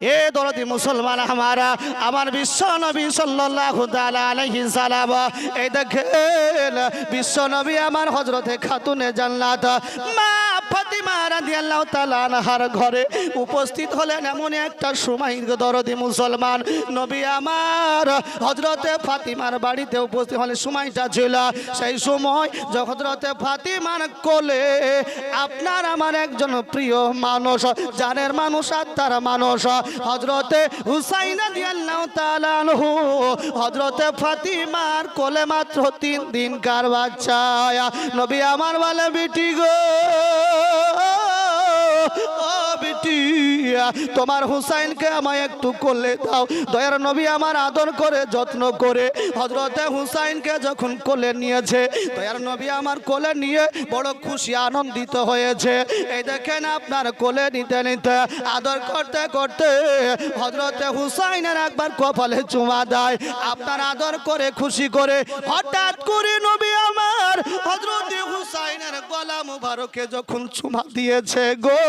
এ দরদি মুসলমান আমারা, আমার বিশ্ব নবী আলাইহি সালাম। এই দেখেন, বিশ্ব নবী আমার হযরতে খাতুনে জান্নাত। মা ফাতিমা রাদিয়াল্লাহু তাআলা আনহার ঘরে উপস্থিত হলেন এমন একটা সময় দরদি মুসলমান নবী আমার। হযরতে ফাতিমার বাড়িতে উপস্থিত হলে সময়টা ছিল সেই সময় যে হযরতে ফাতিমার কোলে আপনার আমার একজন প্রিয় মানুষ, জানের মানুষ আত্মার মানুষ হজরতে হুসাইন রাদিয়াল্লাহু তাআলা আনহু। হজরতে ফাতিমার কোলে মাত্র তিন দিন কার বাচ্চা? নবী আমার বলে, বিটি গো তোমার হুসাইনকে আমায় একটু কোলে দাও। দয়ার নবী আমার আদর করে, যত্ন করে হজরতে হুসাইনকে যখন কোলে নিয়েছে, দয়ার নবী আমার কোলে নিয়ে বড় খুশি, আনন্দিত হয়েছে। এই দেখেন আপনার কোলে নিতে নিতে, আদর করতে করতে হজরতে হুসাইনের একবার কপালে চুমা দেয়। আপনার আদর করে, খুশি করে হঠাৎ করে নবী আমার হজরতে হুসাইনের গলা মুবারকে যখন চুমা দিয়েছে গো,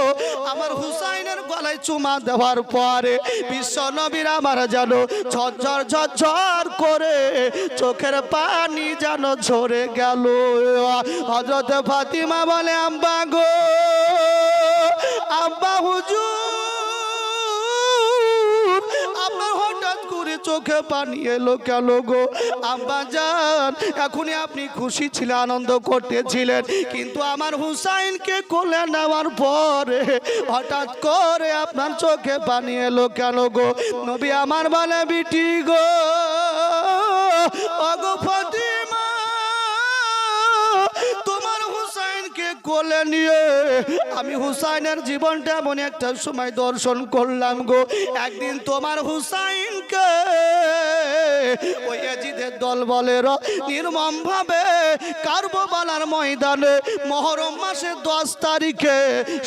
আমার হুসাইনের গলায় চুমা দেওয়ার পরে বিশ্ব নবীর আমার যেন ঝরঝর ঝরঝর করে চোখের পানি যেন ঝরে গেল। হজরত ফাতিমা বলে আম্বা গো আব্বা হুজুর চোখে পানি এলো কেন গো? আব্বা যান এখনই আপনি খুশি ছিলেন আনন্দ করতেছিলেন। কিন্তু আমার হুসাইনকে কোলে নেওয়ার পরে হঠাৎ করে আপনার চোখে পানি এলো কেন গো? নবী আমার বলে, বিটি গো, অগো কোলে নিয়ে আমি হুসাইনের জীবনটা এমন একটা সময় দর্শন করলাম গো। একদিন তোমার হুসাইনকে ওই এজিদের দল বলের নির্মম ভাবে কার্ববালার ময়দানে মহরম মাসের দশ তারিখে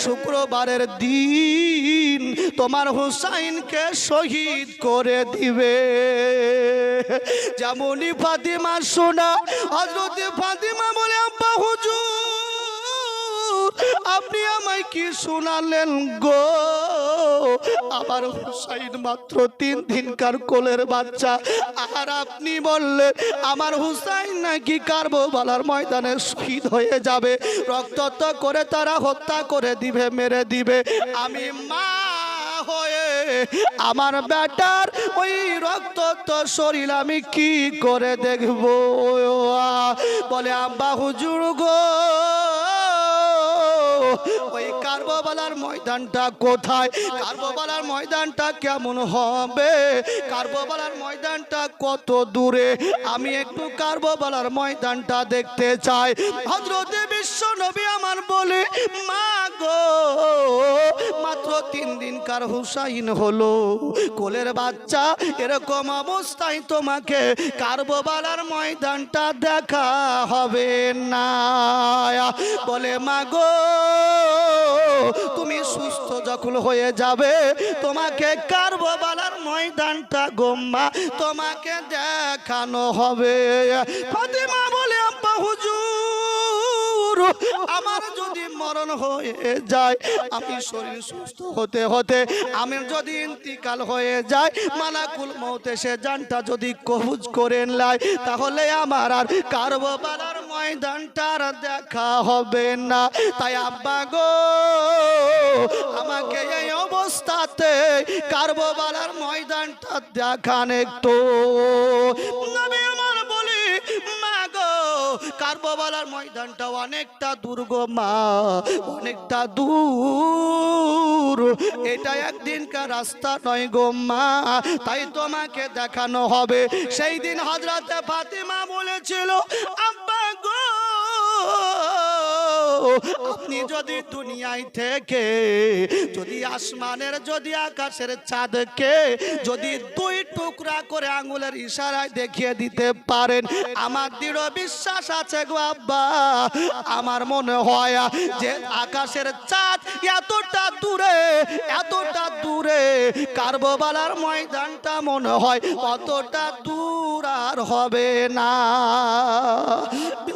শুক্রবারের দিন তোমার হুসাইনকে শহীদ করে দিবে। যেমনই ফাতিমা শোনা হজরতে ফাতিমা বলে, আব্বা হুজুর আপনি আমায় কি শোনালেন গো? আমার হুসাইন মাত্র তিন দিনকার কোলের বাচ্চা। আর আপনি বললেন আমার হুসাইন নাকি কারবালার ময়দানে শহীদ হয়ে যাবে। রক্তত্ব করে তারা হত্যা করে দিবে, মেরে দিবে। আমি মা হয়ে আমার বেটার ওই রক্ত তো শরীর আমি কি করে দেখব? বলে, আব্বা হুজুর গো। ওই কার্ববালার ময়দানটা কোথায়? কার্ববালার ময়দানটা কেমন হবে? কার্ববালার ময়দানটা কত দূরে? আমি একটু কার্ববালার ময়দানটা দেখতে চাই। হজরতে বিশ্ব নবী আমার বলে, মা গো তিন দিনকার হুসাইন হলো? কোলের বাচ্চা, এরকম অবস্থায় তোমাকে কার্ববালার ময়দানটা দেখা হবে না। বলে মা গো তুমি সুস্থ যখন হয়ে যাবে, তোমাকে কার্ববালার ময়দানটা গোম্মা তোমাকে দেখানো হবে। ফাতিমা বলে, আব্বা হুজুর, আমার মরণ হয়ে যায়। আমি শরীর সুস্থ হতে হতে আমি যদি ইন্তিকাল হয়ে যায়, মালাকুল মৌতে সে জানটা যদি কবুজ করে লাই তাহলে আমার আর কারবালার ময়দানটার দেখা হবে না। তাই আব্বা গো, আমাকে এই অবস্থাতে কারবালার ময়দানটা দেখান একটু। কারবালার ময়দানটা অনেকটা দুর্গ, মা। অনেকটা দূর। এটা একদিনকার রাস্তা নয় গো, মা। তাই তোমাকে দেখানো হবে। সেই দিন হজরতে ফাতিমা বলেছিল, আব্বা গো আপনি যদি দুনিয়ায় থেকে, যদি আসমানের, যদি আকাশের চাঁদকে, যদি দুই টুকরা করে আঙ্গুলের ইশারায় দেখিয়ে দিতে পারেন, আমার দৃঢ় বিশ্বাস আছে গো আব্বা। আমার মনে হয় যে আকাশের চাঁদ এতটা দূরে এতটা দূরে, কার্ববালার ময়দানটা মনে হয় অতটা দূর আর হবে না।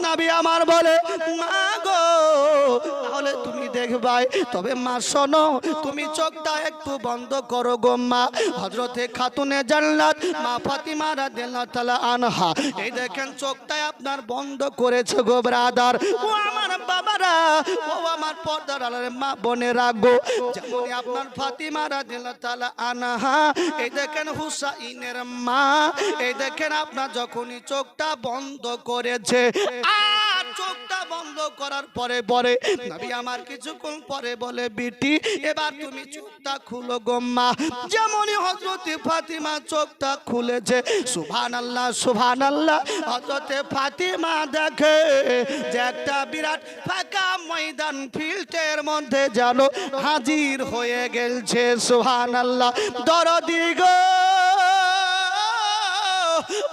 নাবি আমার বলে, মা গো তাহলে তুমি দেখবাই। তবে মা, শোনো, তুমি চোখটা একটু বন্ধ করো গো মা। হজরতে খাতুনে জান্নাত, মা ফাতিমা রাদিয়াল্লাহু তাআলা আনহা। এই দেখেন চোখটা আপনার বন্ধ করেছে গো ব্রাদার। ও আমার বাবারা, ও আমার পর্দার আলারে মা বোনেরা গো। যেমন আপনার ফাতিমা রাদিয়াল্লাহু তাআলা আনহা, এই দেখেন হুসাইনের মা। এই দেখেন, আপনার যখনই চোখটা বন্ধ করেছে আর চোখটা বন্ধ করার পরে পরে নবী আমার কিছুক্ষণ পরে বলে, বিটি, এবার তুমি চোখটা খুলো গোম্মা যেমনই হজরতে ফাতিমা চোখটা খুলেছে সুভান আল্লাহ সুভান আল্লাহ হজরতে ফাতিমা দেখে যে একটা বিরাট ফাঁকা ময়দান ফিল্টের মধ্যে যেন হাজির হয়ে গেলছে সুভান আল্লাহ দরদি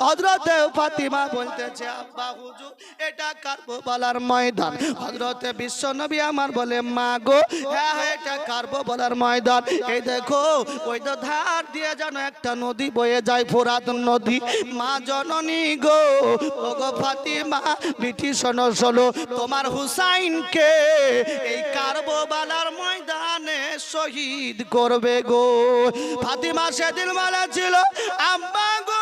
হজরতে ফাতিমা বলতেছে আব্বা হুজুর এটা কারবালার ময়দান। হজরতে বিশ্ব নবী আমার বলে মা গো হ্যাঁ হ্যাঁ, এটা কারবালার ময়দান। এই দেখো ওই তো ধার দিয়ে যেন একটা নদী বয়ে যায় ফোরাত নদী। মা জননী গো ও গো ফাতিমা বিটি শোনো তোমার হুসাইনকে এই কারবালার ময়দানে শহীদ করবে গো। ফাতিমা সেদিন মালা ছিল আব্বা গো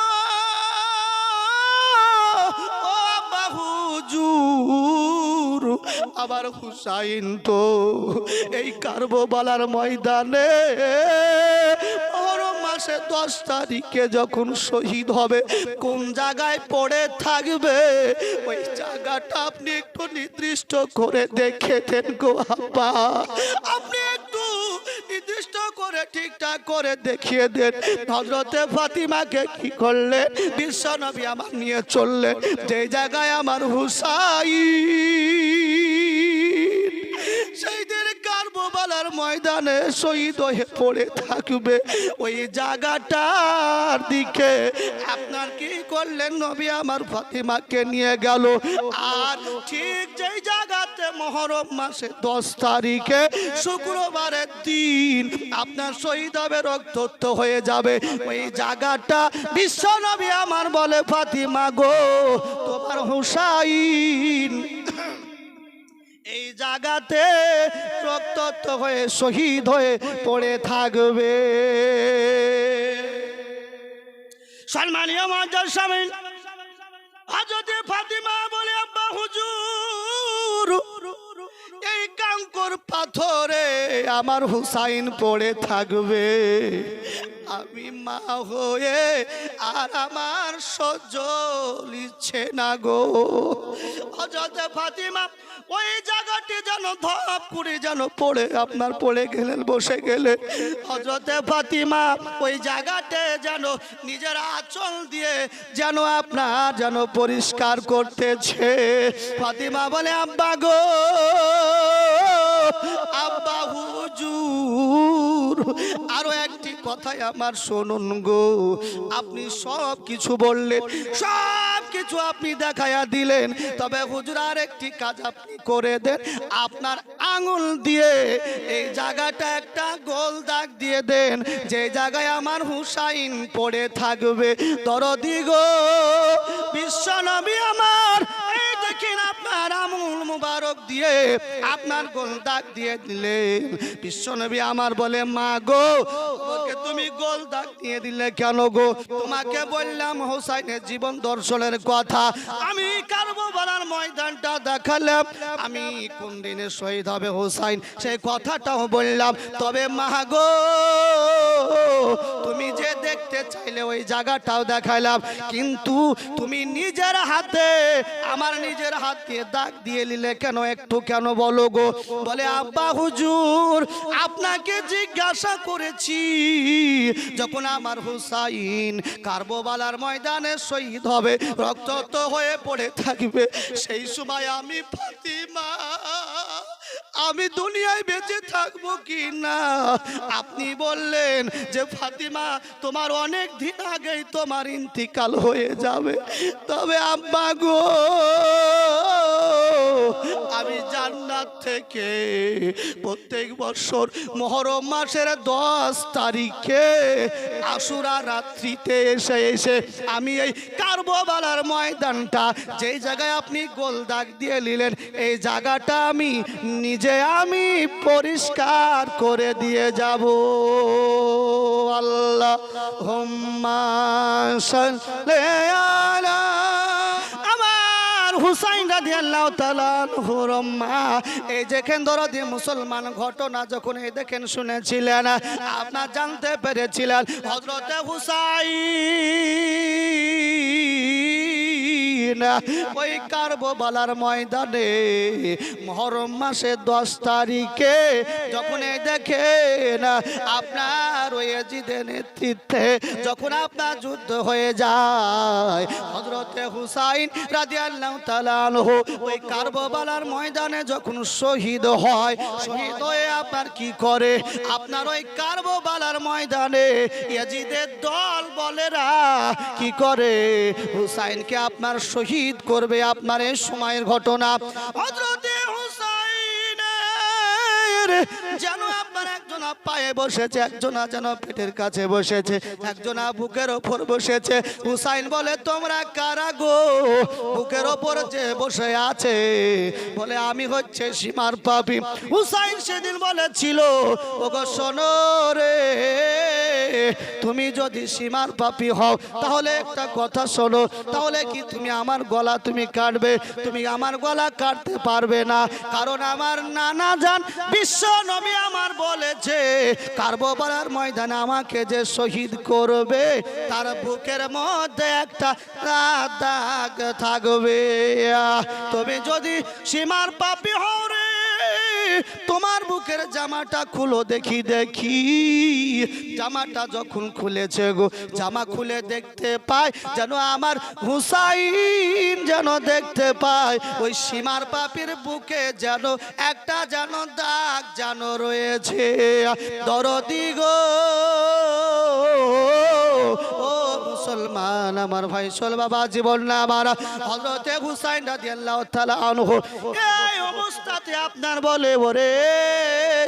বাহুজুর আবার হুসাইন তো এই কারবালার ময়দানে। মাসে দশ তারিখে যখন শহীদ হবে, কোন জায়গায় পড়ে থাকবে? ওই জায়গাটা আপনি একটু নির্দিষ্ট করে দেখে দেন গো আব্বা। আপনি করে ঠিকঠাক করে দেখিয়ে দেন হজরতে ফাতিমাকে কি করলে? বিশ্ব নবী আমার নিয়ে চললেন যে জায়গায় আমার হুসাই সেই দিন ময়দানে শহীদ হয়ে পড়ে থাকবে। ওই জায়গাটার দিকে আপনার কি করলেন? নবী আমার ফাতিমাকে নিয়ে গেল। আর ঠিক যেই জায়গাতে মহরম মাসে দশ তারিখে শুক্রবারের দিন আপনার শহীদ হবে রক্তত্ব হয়ে যাবে। ওই জায়গাটা বিশ্ব নবী আমার বলে, ফাতিমা গো, তোমার হুসাইন এই জায়গাতে রক্তত্ব হয়ে, শহীদ হয়ে পড়ে থাকবে। সম্মানীয় মহাজন স্বামী হাজতে ফাতিমা বলে, আব্বা, হুজুর এই পাথরে আমার হুসাইন পড়ে থাকবে। আমি মা হয়ে আর আমার সহ্য লিচ্ছে না গো। হজরতে ফাতিমা ওই জায়গাটি যেন ধপ করে যেন পড়ে, আপনার পড়ে গেলেন, বসে গেলে হজরতে ফাতিমা ওই জায়গাতে যেন নিজের আঁচল দিয়ে যেন আপনার যেন পরিষ্কার করতেছে। ফাতিমা বলে, আব্বা গো আব্বা আরও একটি কথাই আমার শুনুন গো। আপনি সব কিছু বললেন, সব কিছু আপনি দেখাইয়া দিলেন। তবে হুজুর আর একটি কাজ আপনি করে দেন। আপনার আঙুল দিয়ে এই জায়গাটা একটা গোল দাগ দিয়ে দেন। যে জায়গায় আমার হুসাইন পড়ে থাকবে, দরদি গো। বিশ্ব নবী আমার মুবারক দিয়ে আপনার গোল দাগ দিয়ে দিলেন। বিশ্বনবী আমার বলে মা গো তুমি গোল দাগ দিয়ে দিলে কেন গো? তোমাকে বললাম, হোসাইনের জীবন দর্শনের কথা। আমি কারবো বলার ময়দানটা দেখালাম। আমি কোন দিনে শহীদ হবে হোসাইন? সেই কথাটাও বললাম। তবে মা গো, তুমি যে দেখতে চাইলে ওই জায়গাটাও দেখাইলাম কিন্তু তুমি নিজের হাতে, আমার নিজের হাত দিয়ে দাগ দিয়ে নিলে কেন? একটু কেন বলো গো? বলে, আব্বা হুজুর, আপনাকে জিজ্ঞাসা করেছি। যখন আমার হুসাইন কার্বোবালার ময়দানে শহীদ হবে, রক্তাক্ত হয়ে পড়ে থাকবে, সেই সময় আমি ফাতিমা, আমি দুনিয়ায় বেঁচে থাকব কি না আপনি বললেন যে, ফাতিমা, তোমার অনেক দিন আগেই তোমার ইন্তিকাল হয়ে যাবে। তবে আব্বা গো আমি জান্নাত থেকে প্রত্যেক বছর মহরম মাসের দশ তারিখে আশুরা রাত্রিতে এসে এসে আমি এই কার্বোবালার ময়দানটা, যেই জায়গায় আপনি গোল দাগ দিয়ে নিলেন, এই জায়গাটা আমি নিজে আমি পরিষ্কার করে দিয়ে যাব। আল্লাহ হুম্মা সাল্লি আলা হুসাইন রাধি আল্লাহ হুরম্মা এই দেখেন দরদি মুসলমান ঘটনা যখন এই দেখেন শুনেছিলেন, আপনার জানতে পেরেছিলেন হজরতে হুসাইন ওই কারবালার ময়দানে মহরম মাসের দশ তারিখে যখন এই দেখেন, আপনার ওই এজিদের নেতৃত্বে যখন আপনার যুদ্ধ হয়ে যায় হজরতে হুসাইন রাদিয়াল্লাহু তাআলা ওই কারবালার ময়দানে যখন শহীদ হয়, শহীদ হয়ে আপনার কি করে? আপনার ওই কারবালার ময়দানে ইয়াজিদের দল বলেরা কি করে? হুসাইনকে আপনার শহীদ করবে আপনার এই সময়ের ঘটনা। হজরতে হুসাইনের যেন একজনা পায়ে বসেছে, একজনা যেন পেটের কাছে বসেছে, একজনা বুকের ওপর বসেছে। হুসাইন বলে, তোমরা কারা গো? বুকের ওপর যে বসে আছে, বলে, আমি হচ্ছে সীমার পাপি। হুসাইন সেদিন বলেছিল, ওগো শোনো রে তুমি যদি সীমার পাপি হও, তাহলে একটা কথা শোনো। তাহলে কি তুমি আমার গলা তুমি কাটবে? তুমি আমার গলা কাটতে পারবে না। কারণ আমার নানা জান বিশ্ব নবী আমার বলেছে কার্ববালার ময়দানে আমাকে যে শহীদ করবে, তার বুকের মধ্যে একটা দাগ থাকবে। তুমি যদি সীমার পাপি হও রে তোমার বুকের জামাটা খুলো দেখি দেখি। জামাটা যখন খুলেছে গো, জামা খুলে দেখতে পায়, যেন আমার হুসাইন যেন দেখতে পায়। ওই সীমার পাপির বুকে যেন একটা যেন দাগ যেন রয়েছে। দরদি গো মুসলমান, আমার ভাই সোল বাবা, জীবন না আমার। হজরতে হুসাইন রাদিয়াল্লাহু তাআলা আনহু। এই অবস্থাতে আপনার বলে, ওরে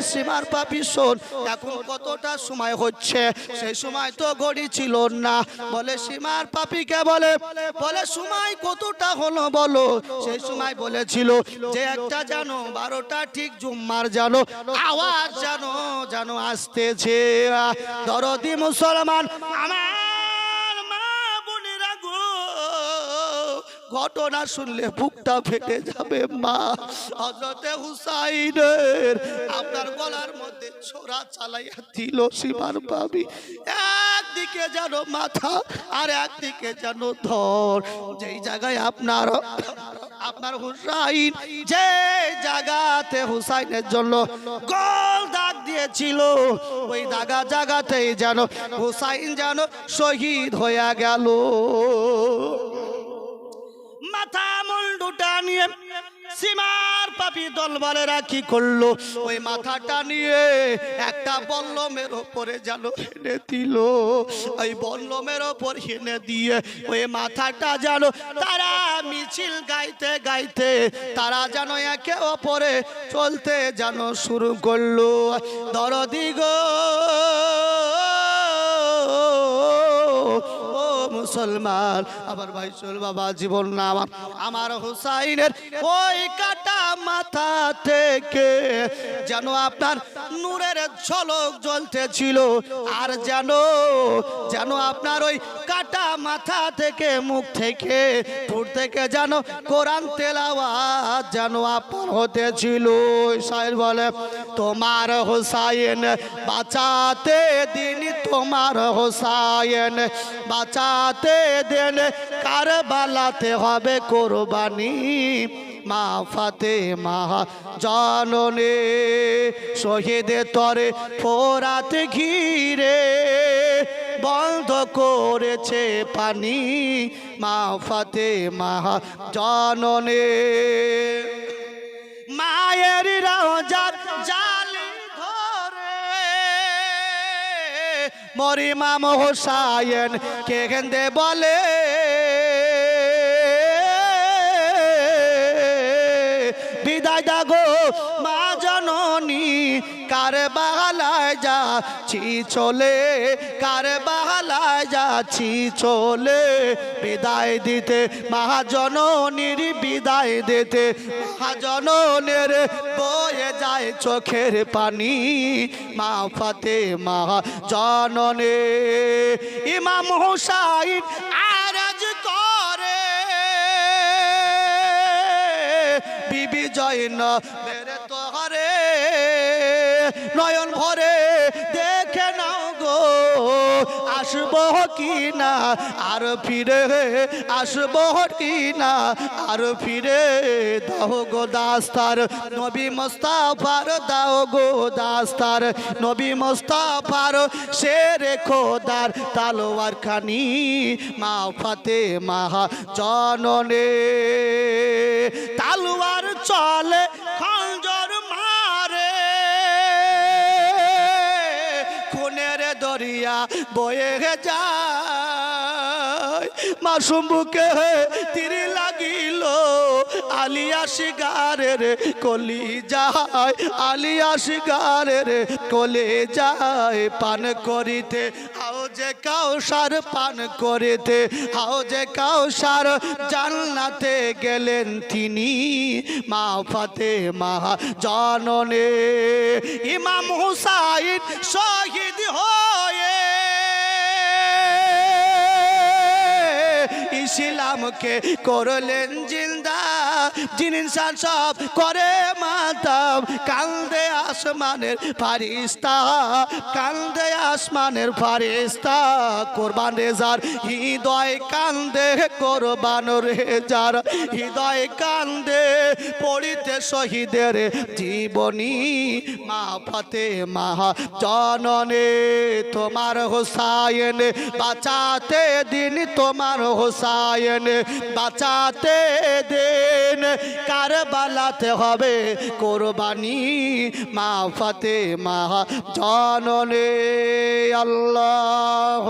সীমার পাপি শোন এখন কতটা সময় হচ্ছে? সেই সময় তো ঘড়ি ছিল না। বলে, সীমার পাপিকে বলে? বলে, সময় কতটা হলো বলো? সেই সময় বলেছিল যে, একটা জানো, বারোটা ঠিক জুম্মার জানো, আওয়াজ জানো জানো আসতেছে। দরদি মুসলমান, আমার ঘটনা শুনলে বুকটা ফেটে যাবে, মা। হজরতে হুসাইনের আপনার গলার মধ্যে ছোড়া চালাইয়া দিল সীমার পাবি একদিকে যেন মাথা আর একদিকে যেন ধর। যেই জায়গায় আপনার আপনার হুসাইন যে জায়গাতে হুসাইনের জন্য গোল দাগ দিয়েছিল, ওই দাগা জায়গাতেই যেন হুসাইন যেন শহীদ হয়ে গেল। মাথা মুন্ডুটা নিয়ে সীমার পাপি দলবালেরা কি করল? ওই মাথাটা নিয়ে একটা বল্লমের ওপরে যেন হেনে দিল। ওই বল্লমের ওপর হেনে দিয়ে ওই মাথাটা যেন তারা মিছিল গাইতে গাইতে তারা যেন একে ওপরে চলতে যেন শুরু করল। দরদি গো মুসলমান। আমার ভাই চল বাবা, জীবন না আমার। আমার হুসাইনের ওই কাটা মাথা থেকে যেন আপনার নূরের ঝলক জ্বলতেছিল, আর যেন যেন আপনার ওই কাটা মাথা থেকে মুখ থেকে, ঠোঁট থেকে যেন কোরআন তেলাওয়াত যেন আপনার হতেছিল। সাহেব বলে, তোমার হোসাইন বাঁচাতে দিন, তোমার হোসাইন বাঁচাতে দেন কার বালাতে হবে কোরবানি। মা ফাতে মা জননে, শহীদে তরে ফোরাত ঘিরে, বন্ধ করেছে পানি। মা ফাতে মা জননে। মরিমাম হোসায়েন কে কেন্দে বলে? বিদায় দাগো মা জননী কার বাহালায় যাচ্ছি, চলে কার বাহালায় যাচ্ছি, চলে। বিদায় দিতে মহাজননীর বিদায় দিতে মহাজননের বয়ে যায় চোখের পানি। মা ফাতে মা জননে। ইমাম হুসাইন আরাজ করে। বিবি জয়ন মেরে তোহরে নয়ন ভরে দে আসব কি না আর ফিরে আসব কি না আর ফিরে দাও গো দাস্তার, নবী মোস্তাফার দাও গো দাস্তার, নবী মোস্তাফার শের খোদার তালোয়ার খানি মা ফাতে মাহা জননে। তালোয়ার চলে খঞ্জর বয়ে যায় মাসুম বুকে তিরি লাগিল। আলিয়া শিগারের কলি যায় আলিয়া শিগারের কলে যায়। পান করিতে আও যে কাউ কাউসার পান করিতে আও যে কাউ কাউসার জান্নাতে গেলেন তিনি মা ফাতে মহা জননে। ইমাম হুসাইন শহীদ হয়ে ইসলামকে করলেন জিন্দা জিন ইনসান সব করে মাতাম। কান্দে আসমানের ফারিস্তা, কান্দে আসমানের ফারিস্তা। কোরবান রেজার হৃদয় কান্দে, কোরবান রেজার হৃদয় কান্দে। পড়িতে শহীদের জীবনী, মা ফাতে মহা জননে তোমার হোসায়ন বাঁচাতে দিন তোমার হোসায়ন বাঁচাতে দিন কারবালাতে হবে কোরবানি মা ফাতে মা জননে আল্লাহ